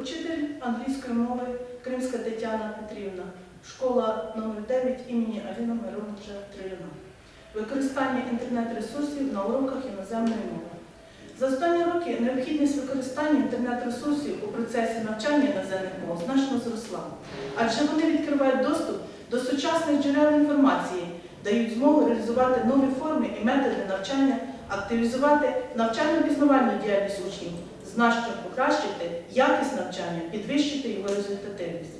Учитель англійської мови Кримська Тетяна Петрівна, школа номер 9 імені Аліна Мироновича Триліна. Використання інтернет-ресурсів на уроках іноземної мови. За останні роки необхідність використання інтернет-ресурсів у процесі навчання іноземних мов значно зросла, адже вони відкривають доступ до сучасних джерел інформації, дають змогу реалізувати нові форми і методи навчання, активізувати навчально-пізнавальну діяльність учнів, значно покращити якість навчання, підвищити його результативність.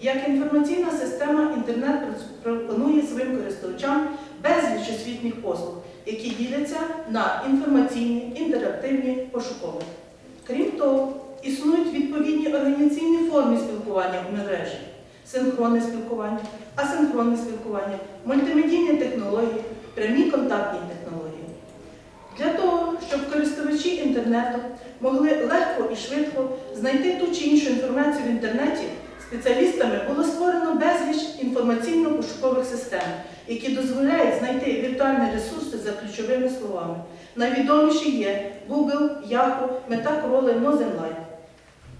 Як інформаційна система інтернет пропонує своїм користувачам безліч освітніх послуг, які діляться на інформаційні, інтерактивні, пошукові. Крім того, існують відповідні організаційні форми спілкування в мережі, синхронне спілкування, асинхронне спілкування, мультимедійні технології, прямі контактні технології. Для того, щоб користувачі інтернету могли легко і швидко знайти ту чи іншу інформацію в інтернеті, спеціалістами було створено безліч інформаційно-пошукових систем, які дозволяють знайти віртуальні ресурси за ключовими словами. Найвідоміші є Google, Yahoo, Metacritic, Mozenlight.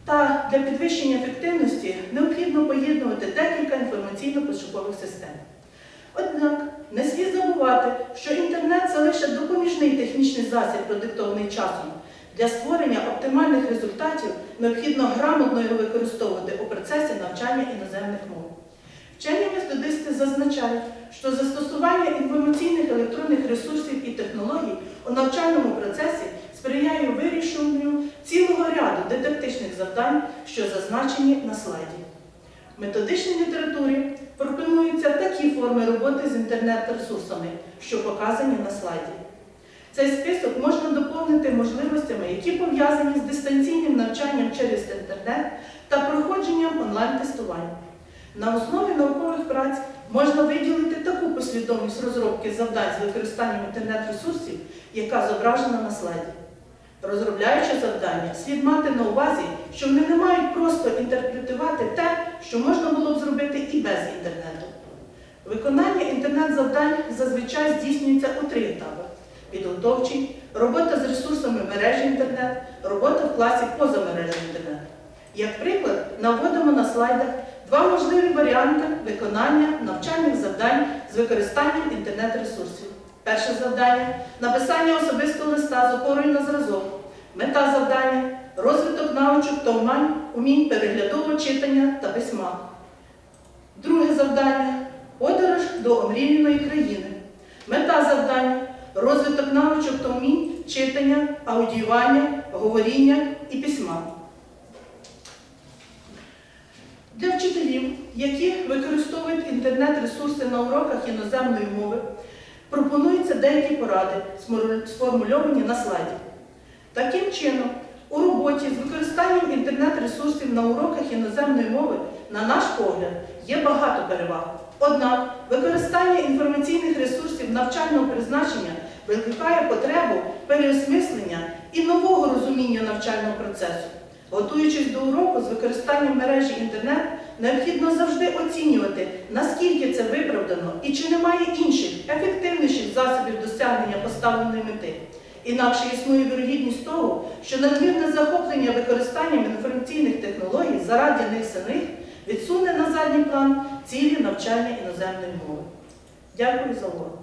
Та для підвищення ефективності необхідно поєднувати декілька інформаційно-пошукових систем. Однак не слід забувати, що інтернет це лише допоміжний технічний засіб, продиктований часом. Для створення оптимальних результатів необхідно грамотно його використовувати у процесі навчання іноземних мов. Вчені методисти зазначають, що застосування інформаційних електронних ресурсів і технологій у навчальному процесі сприяє вирішенню цілого ряду дидактичних завдань, що зазначені на слайді. В методичній літературі пропонуються такі форми роботи з інтернет-ресурсами, що показані на слайді. Цей список можна доповнити можливостями, які пов'язані з дистанційним навчанням через інтернет та проходженням онлайн-тестувань. На основі наукових праць можна виділити таку послідовність розробки завдань з використанням інтернет-ресурсів, яка зображена на слайді. Розробляючи завдання, слід мати на увазі, що вони не мають просто інтерпретувати те, що можна було б зробити і без інтернету. Виконання інтернет-завдань зазвичай здійснюється у три етапи: підготовчий, робота з ресурсами мережі інтернет, робота в класі поза мережею інтернет. Як приклад, наводимо на слайдах два можливі варіанти виконання навчальних завдань з використанням інтернет-ресурсів. Перше завдання написання особистого листа з опорою на зразок. Мета завдання розвиток навичок та умань, умінь переглядового читання та письма. Друге завдання до омріяної країни. Мета завдання розвиток навичок та умінь читання, аудіювання, говоріння і письма. Для вчителів, які використовують інтернет-ресурси на уроках іноземної мови, пропонуються деякі поради, сформульовані на слайді. Таким чином, у роботі з використанням інтернет-ресурсів на уроках іноземної мови, на наш погляд, є багато переваг. Однак використання інформаційних ресурсів навчального призначення викликає потребу переосмислення і нового розуміння навчального процесу. Готуючись до уроку з використанням мережі інтернет, необхідно завжди оцінювати, наскільки це виправдано і чи немає інших, ефективніших засобів досягнення поставленої мети. Інакше існує вірогідність того, що надмірне захоплення використанням інформаційних технологій заради них самих відсуне на задній план цілі навчання іноземної мови. Дякую за увагу.